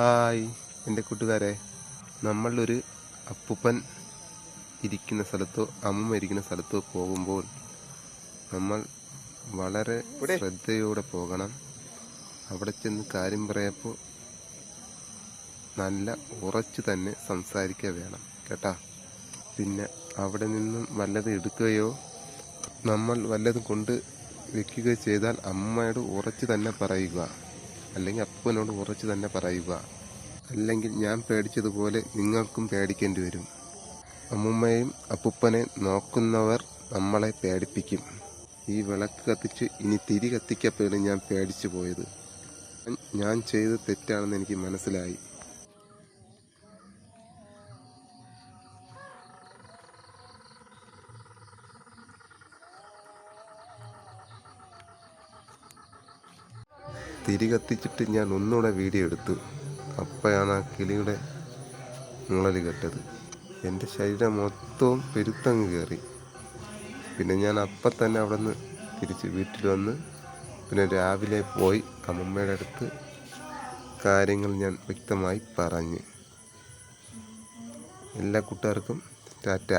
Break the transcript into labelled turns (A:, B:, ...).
A: Hi എന്റെ കൂട്ടുകാരെ. നമ്മളൊരു അപ്പൂപ്പൻ ഇരിക്കുന്ന സ്ഥലത്തോ അമ്മ ഇരിക്കുന്ന സ്ഥലത്തോ പോകുമ്പോൾ നമ്മൾ വളരെ ശ്രദ്ധയോടെ പോകണം. അവിടെ ചെന്ന് കാര്യം പറയപ്പോൾ നല്ല ഉറച്ചു തന്നെ സംസാരിക്കുക വേണം കേട്ടാ? പിന്നെ അവിടെ നിന്നും വല്ലതും എടുക്കുകയോ നമ്മൾ വല്ലതും കൊണ്ട് വെക്കുകയോ ചെയ്താൽ അമ്മയോട് ഉറച്ചു തന്നെ പറയുക. അല്ലെങ്കിൽ അപ്പനോട് ഉറച്ചു തന്നെ പറയുക. അല്ലെങ്കിൽ ഞാൻ പേടിച്ചതുപോലെ നിങ്ങൾക്കും പേടിക്കേണ്ടി വരും. അമ്മുമ്മയും അപ്പുപ്പനെ നോക്കുന്നവർ നമ്മളെ പേടിപ്പിക്കും. ഈ വിളക്ക് കത്തിച്ച് ഇനി തിരി കത്തിക്കപ്പോഴും ഞാൻ പേടിച്ചു പോയത്. ഞാൻ ചെയ്ത് തെറ്റാണെന്ന് എനിക്ക് മനസ്സിലായി. തിരി കത്തിച്ചിട്ട് ഞാൻ ഒന്നുകൂടെ വീഡിയോ എടുത്തു. അപ്പോഴാണ് ആ കിളിയുടെ മുളൽ കെട്ടത്. എന്റെ ശരീരം മൊത്തവും പെരുത്തങ്ങ് കയറി. പിന്നെ ഞാൻ അപ്പം തന്നെ അവിടെ നിന്ന് തിരിച്ച് വീട്ടിൽ വന്ന് പിന്നെ രാവിലെ പോയി അമ്മമ്മയുടെ അടുത്ത് കാര്യങ്ങൾ ഞാൻ വ്യക്തമായി പറഞ്ഞ്. എല്ലാ കൂട്ടുകാർക്കും ടാറ്റ.